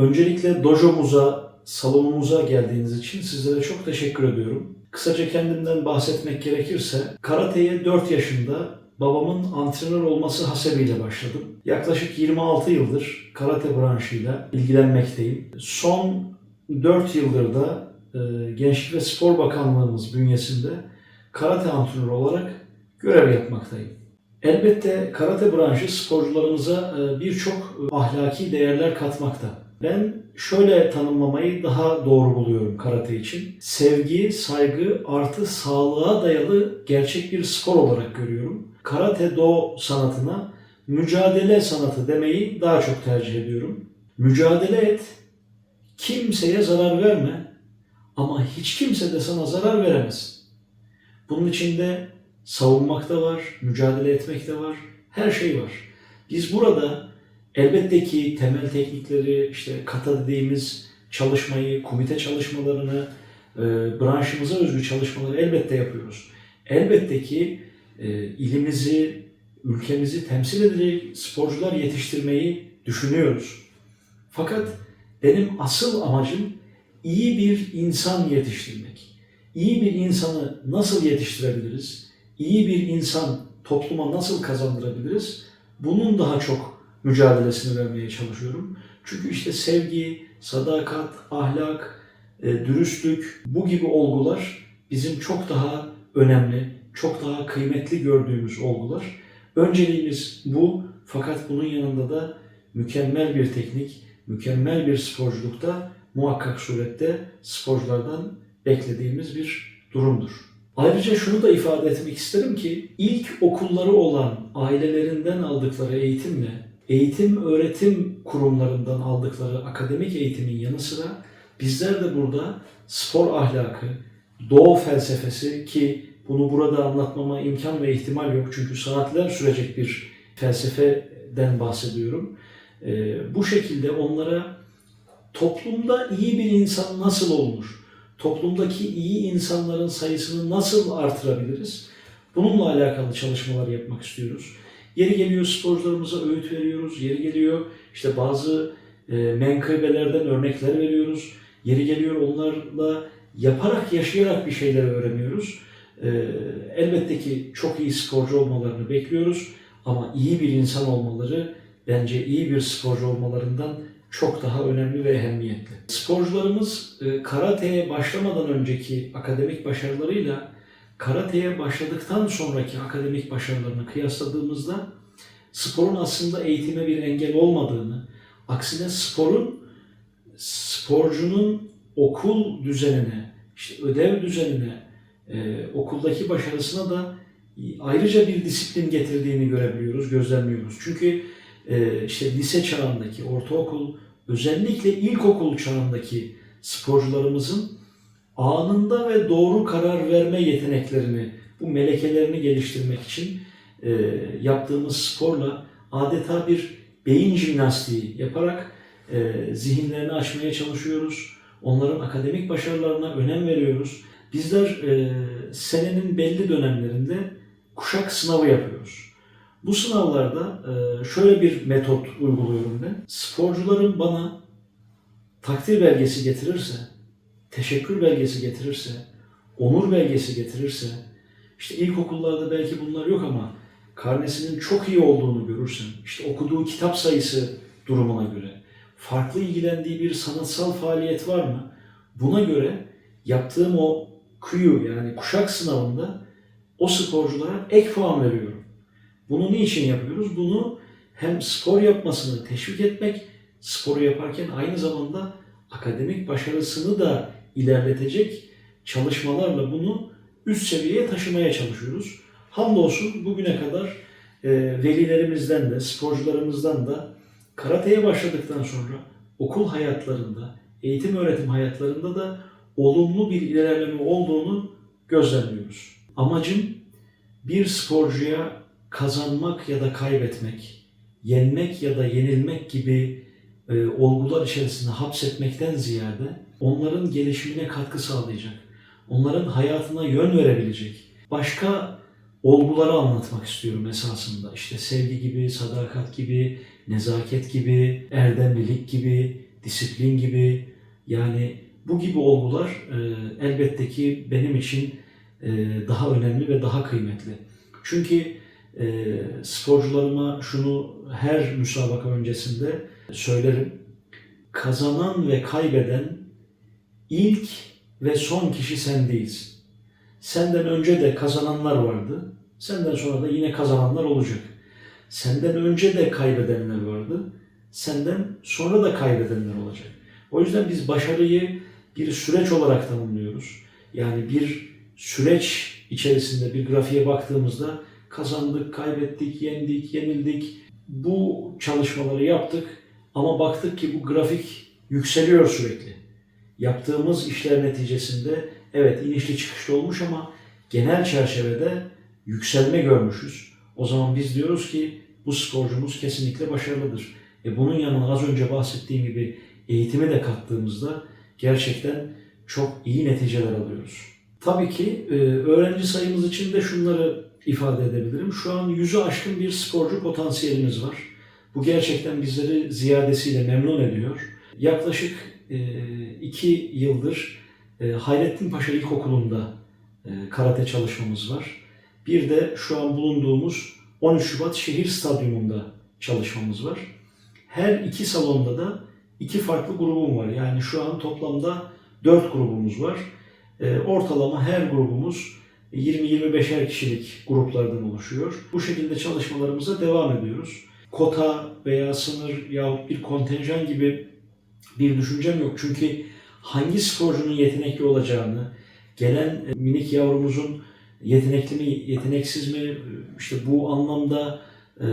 Öncelikle dojomuza, salonumuza geldiğiniz için sizlere çok teşekkür ediyorum. Kısaca kendimden bahsetmek gerekirse, karateye 4 yaşında babamın antrenör olması hasebiyle başladım. Yaklaşık 26 yıldır karate branşıyla ilgilenmekteyim. Son 4 yıldır da e, Gençlik ve Spor Bakanlığımız bünyesinde karate antrenörü olarak görev yapmaktayım. Elbette karate branşı sporcularımıza e, birçok e, ahlaki değerler katmakta. Ben şöyle tanımlamayı daha doğru buluyorum karate için. Sevgi, saygı artı sağlığa dayalı gerçek bir spor olarak görüyorum. Karate do sanatına mücadele sanatı demeyi daha çok tercih ediyorum. Mücadele et, kimseye zarar verme ama hiç kimse de sana zarar veremez. Bunun içinde savunmak da var, mücadele etmek de var, her şey var. Biz burada elbette ki temel teknikleri, işte kata dediğimiz çalışmayı, komite çalışmalarını, e, branşımıza özgü çalışmaları elbette yapıyoruz. Elbette ki e, ilimizi, ülkemizi temsil edecek sporcular yetiştirmeyi düşünüyoruz. Fakat benim asıl amacım iyi bir insan yetiştirmek. İyi bir insanı nasıl yetiştirebiliriz? İyi bir insan topluma nasıl kazandırabiliriz? Bunun daha çok mücadelesini vermeye çalışıyorum. Çünkü işte sevgi, sadakat, ahlak, e, dürüstlük bu gibi olgular bizim çok daha önemli, çok daha kıymetli gördüğümüz olgular. Önceliğimiz bu fakat bunun yanında da mükemmel bir teknik, mükemmel bir sporculukta muhakkak surette sporculardan beklediğimiz bir durumdur. Ayrıca şunu da ifade etmek isterim ki ilk okulları olan ailelerinden aldıkları eğitimle eğitim öğretim kurumlarından aldıkları akademik eğitimin yanı sıra bizler de burada spor ahlakı, doğu felsefesi ki bunu burada anlatmama imkan ve ihtimal yok çünkü saatler sürecek bir felsefeden bahsediyorum. Ee, bu şekilde onlara toplumda iyi bir insan nasıl olunur? Toplumdaki iyi insanların sayısını nasıl artırabiliriz? Bununla alakalı çalışmalar yapmak istiyoruz. Yeri geliyor sporcularımıza öğüt veriyoruz. Yeri geliyor işte bazı e, menkıbelerden örnekler veriyoruz. Yeri geliyor onlarla yaparak, yaşayarak bir şeyler öğreniyoruz. E, elbette ki çok iyi sporcu olmalarını bekliyoruz. Ama iyi bir insan olmaları bence iyi bir sporcu olmalarından çok daha önemli ve ehemmiyetli. Sporcularımız e, karateye başlamadan önceki akademik başarılarıyla karateye başladıktan sonraki akademik başarılarını kıyasladığımızda sporun aslında eğitime bir engel olmadığını, aksine sporun sporcunun okul düzenine, işte ödev düzenine, e, okuldaki başarısına da ayrıca bir disiplin getirdiğini görebiliyoruz, gözlemliyoruz. Çünkü e, işte lise çağındaki, ortaokul, özellikle ilkokul çağındaki sporcularımızın anında ve doğru karar verme yeteneklerini, bu melekelerini geliştirmek için e, yaptığımız sporla adeta bir beyin jimnastiği yaparak e, zihinlerini açmaya çalışıyoruz. Onların akademik başarılarına önem veriyoruz. Bizler e, senenin belli dönemlerinde kuşak sınavı yapıyoruz. Bu sınavlarda e, şöyle bir metot uyguluyorum ben. Sporcuların bana takdir belgesi getirirse, teşekkür belgesi getirirse, onur belgesi getirirse, işte ilkokullarda belki bunlar yok ama karnesinin çok iyi olduğunu görürsem, işte okuduğu kitap sayısı durumuna göre, farklı ilgilendiği bir sanatsal faaliyet var mı? Buna göre yaptığım o kuyu yani kuşak sınavında o sporculara ek puan veriyorum. Bunu niçin yapıyoruz? Bunu hem spor yapmasını teşvik etmek, sporu yaparken aynı zamanda akademik başarısını da ilerletecek çalışmalarla bunu üst seviyeye taşımaya çalışıyoruz. Hamdolsun bugüne kadar e, velilerimizden de, sporcularımızdan da karateye başladıktan sonra okul hayatlarında, eğitim öğretim hayatlarında da olumlu bir ilerleme olduğunu gözlemliyoruz. Amacım bir sporcuya kazanmak ya da kaybetmek, yenmek ya da yenilmek gibi e, olgular içerisinde hapsetmekten ziyade onların gelişimine katkı sağlayacak, onların hayatına yön verebilecek başka olguları anlatmak istiyorum esasında. İşte sevgi gibi, sadakat gibi, nezaket gibi, erdemlilik gibi, disiplin gibi yani bu gibi olgular e, elbette ki benim için e, daha önemli ve daha kıymetli. Çünkü e, sporcularıma şunu her müsabaka öncesinde söylerim. Kazanan ve kaybeden ilk ve son kişi sen değilsin. Senden önce de kazananlar vardı. Senden sonra da yine kazananlar olacak. Senden önce de kaybedenler vardı. Senden sonra da kaybedenler olacak. O yüzden biz başarıyı bir süreç olarak tanımlıyoruz. Yani bir süreç içerisinde bir grafiğe baktığımızda kazandık, kaybettik, yendik, yenildik. Bu çalışmaları yaptık ama baktık ki bu grafik yükseliyor sürekli. Yaptığımız işler neticesinde evet inişli çıkışlı olmuş ama genel çerçevede yükselme görmüşüz. O zaman biz diyoruz ki bu sporcumuz kesinlikle başarılıdır. E bunun yanına az önce bahsettiğim gibi eğitimi de kattığımızda gerçekten çok iyi neticeler alıyoruz. Tabii ki e, öğrenci sayımız için de şunları ifade edebilirim. Şu an yüzü aşkın bir sporcu potansiyelimiz var. Bu gerçekten bizleri ziyadesiyle memnun ediyor. Yaklaşık e, iki yıldır e, Hayrettin Paşa İlkokulu'nda e, karate çalışmamız var. Bir de şu an bulunduğumuz 13 Şubat Şehir Stadyumunda çalışmamız var. Her iki salonda da iki farklı grubum var. Yani şu an toplamda 4 grubumuz var. Ortalama her grubumuz 20-25'er kişilik gruplardan oluşuyor. Bu şekilde çalışmalarımıza devam ediyoruz. Kota veya sınır yahut bir kontenjan gibi bir düşüncem yok. Çünkü hangi sporcunun yetenekli olacağını, gelen e, minik yavrumuzun yetenekli mi, yeteneksiz mi, işte bu anlamda e,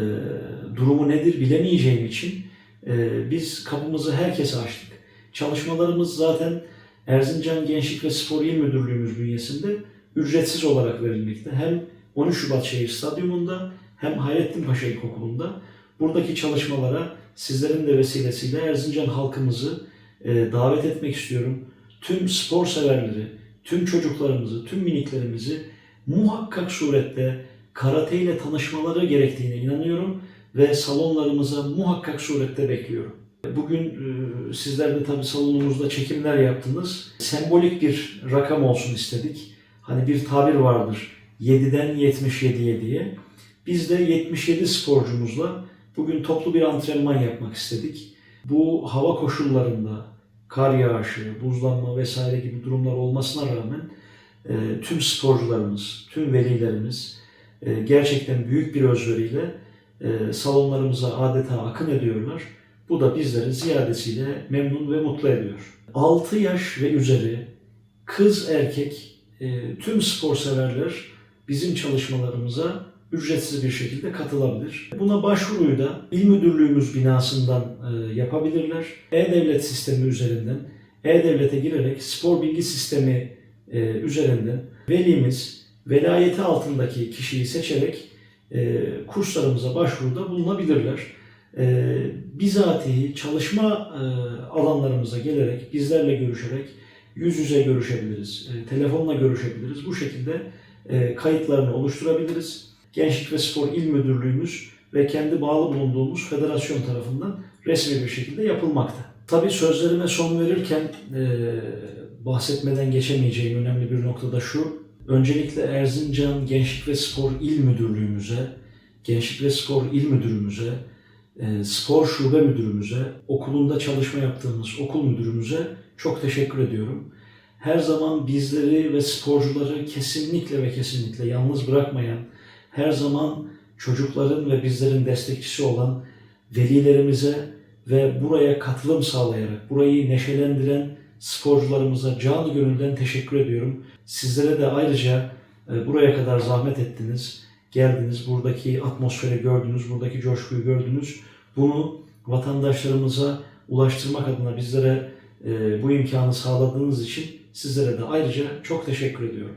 durumu nedir bilemeyeceğim için e, biz kapımızı herkese açtık. Çalışmalarımız zaten Erzincan Gençlik ve Spor İl Müdürlüğümüz bünyesinde ücretsiz olarak verilmekte. Hem 13 Şubat Şehir Stadyumunda hem Hayrettin Paşa İlkokulu'nda buradaki çalışmalara sizlerin de vesilesiyle Erzincan halkımızı e, davet etmek istiyorum. Tüm spor severleri, tüm çocuklarımızı, tüm miniklerimizi muhakkak surette karate ile tanışmaları gerektiğine inanıyorum ve salonlarımıza muhakkak surette bekliyorum. Bugün e, sizler de tabii salonumuzda çekimler yaptınız. Sembolik bir rakam olsun istedik. Hani bir tabir vardır. 7'den 77'ye diye. Biz de 77 sporcumuzla bugün toplu bir antrenman yapmak istedik. Bu hava koşullarında kar yağışı, buzlanma vesaire gibi durumlar olmasına rağmen e, tüm sporcularımız, tüm velilerimiz e, gerçekten büyük bir özveriyle e, salonlarımıza adeta akın ediyorlar. Bu da bizleri ziyadesiyle memnun ve mutlu ediyor. 6 yaş ve üzeri kız erkek e, tüm spor severler bizim çalışmalarımıza ücretsiz bir şekilde katılabilir. Buna başvuruyu da İl Müdürlüğümüz binasından e, yapabilirler. E-Devlet sistemi üzerinden E-Devlet'e girerek spor bilgi sistemi e, üzerinden velimiz velayeti altındaki kişiyi seçerek e, kurslarımıza başvuruda bulunabilirler. E, bizatihi çalışma e, alanlarımıza gelerek, bizlerle görüşerek yüz yüze görüşebiliriz, e, telefonla görüşebiliriz. Bu şekilde e, kayıtlarını oluşturabiliriz. Gençlik ve Spor İl Müdürlüğümüz ve kendi bağlı bulunduğumuz federasyon tarafından resmi bir şekilde yapılmakta. Tabii sözlerime son verirken e, bahsetmeden geçemeyeceğim önemli bir nokta da şu. Öncelikle Erzincan Gençlik ve Spor İl Müdürlüğümüze, Gençlik ve Spor İl Müdürümüze, Spor Şube Müdürümüze, okulunda çalışma yaptığımız okul müdürümüze çok teşekkür ediyorum. Her zaman bizleri ve sporcuları kesinlikle ve kesinlikle yalnız bırakmayan, her zaman çocukların ve bizlerin destekçisi olan velilerimize ve buraya katılım sağlayarak, burayı neşelendiren sporcularımıza canı gönülden teşekkür ediyorum. Sizlere de ayrıca e, buraya kadar zahmet ettiniz, geldiniz, buradaki atmosferi gördünüz, buradaki coşkuyu gördünüz. Bunu vatandaşlarımıza ulaştırmak adına bizlere e, bu imkanı sağladığınız için sizlere de ayrıca çok teşekkür ediyorum.